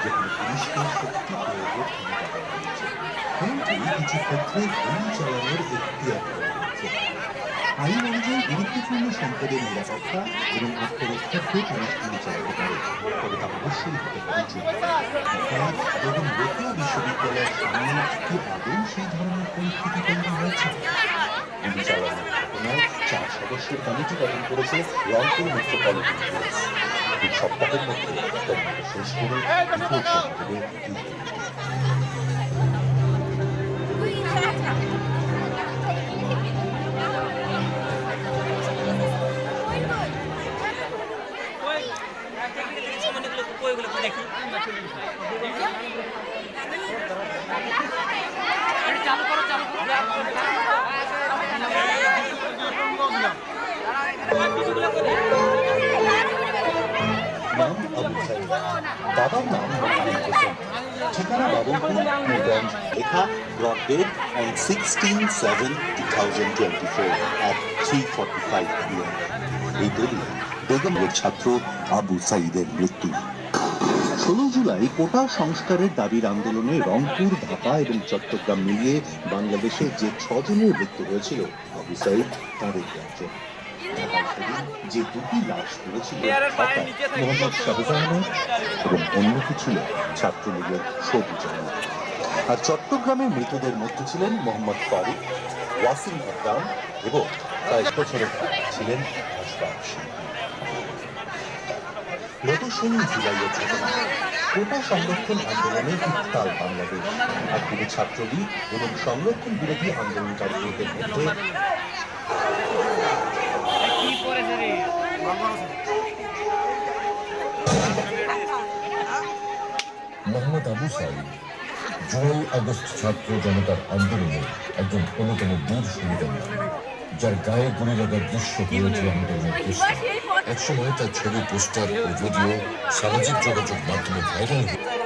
যেখানে পুলিশকে ক্ষেত্রে নিরাপত্তা এবং হতে পারে যুদ্ধ হ্যাঁ, বিশ্ববিদ্যালয়ের সামনে কি সেই ধরনের পরিস্থিতি তৈরি হয়েছে গুলি চালানোর ঘটনায় চার সদস্যের কমিটি গঠন করেছে রংপুর মেট্রোপলিটন সপ্তাহের মধ্যে দেখি চালু করো নাম নাম মোহাম্মদ হোসেন ঠিকানা বাবুলপুর মেগঞ্জ লেখা brought dead on 16 7 2024 at 3:45 p.m. এই দলিল বেগমের ছাত্র আবু সাইদের মৃত্যু। ষোলো জুলাই কোটা সংস্কারের দাবির আন্দোলনে রংপুর, ঢাকা এবং চট্টগ্রাম মিলিয়ে বাংলাদেশে যে ছজনের মৃত্যু হয়েছিল, আবু সাইদ তাঁদের একজন। যে দুটি লাশ পড়েছিল মোহাম্মদ শাহজাহানের এবং অন্যটি ছিল ছাত্রলীগের সবুজ আহমেদ। আর চট্টগ্রামের মৃতদের মধ্যে ছিলেন মোহাম্মদ ফারুক ওয়াসিম আকরাম এবং কয়েক বছরের ছিলেন। গত ষোলোই জুলাইয়ের ঘটনা কোটা সংরক্ষণ আন্দোলনে উত্তাল বাংলাদেশ একদিকে ছাত্রলীগ এবং সংরক্ষণ বিরোধী আন্দোলনকারীদের মধ্যে মোহাম্মদ আবু সাইদ, জুলাই আগস্ট ছাত্র জনতার আন্দোলনে একজন অন্যতম বীর শহীদ যার গায়ে গুলি লাগার দৃশ্য হয়েছে আন্দোলনের দৃশ্য একসময় তার ছবি, পোস্টার ও ভিডিও সামাজিক যোগাযোগ মাধ্যমে ভাইরাল হয়ে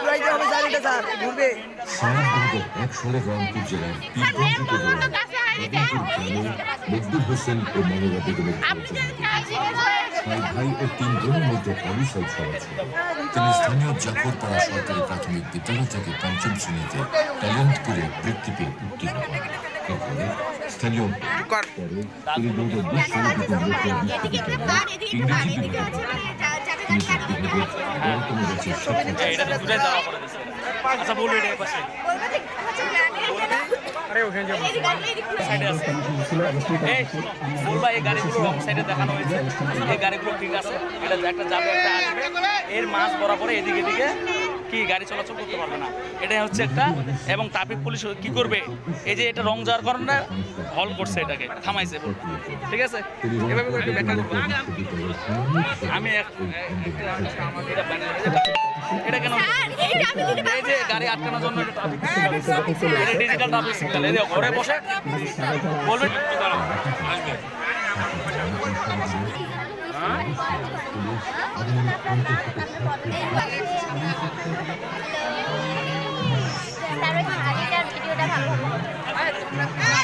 ঘুরাইতে হবে স্যার এটা স্যার ঘুরবে। রংপুর জেলার মকবুল হোসেন ও মনোরা বেগমের ছয় ভাই ও তিন বোনের মধ্যে আবু সাইদ তিনি স্থানীয় জাফরপাড়া সরকারি প্রাথমিক বিদ্যালয় থেকে পঞ্চম শ্রেণীতে ট্যালেন্টপুরে বৃত্তি পেয়ে উত্তীর্ণ হন। এরপরে স্থানীয় তিনি বিশ্ববিদ্যালয়ে ইংরেজি বিভাগে দিছে। আচ্ছা এই গাড়িগুলো রং সাইডে দেখানো হয়েছে। এই গাড়িগুলো ঠিক আছে। এটা একটা যাবে একটা আসবে। এর মাছ বরাবর এদিকে এদিকে কি গাড়ি চলাচল করতে পারবে না। এটাই হচ্ছে একটা এবং ট্রাফিক পুলিশ কি করবে? এই যে এটা রং যাওয়ার কারণে হল করছে এটাকে থামাইছে ঠিক আছে? এভাবে করে একটু ব্যাখ্যা করব। আমি এক- এটা কেন এই যে গাড়ি আটকানোর জন্য এটা ডিজিটাল ট্রাফিক সিগন্যাল এই যে ঘরে বসে বলবে আসবে তারপরে আগেকার ভিডিওটা ভালো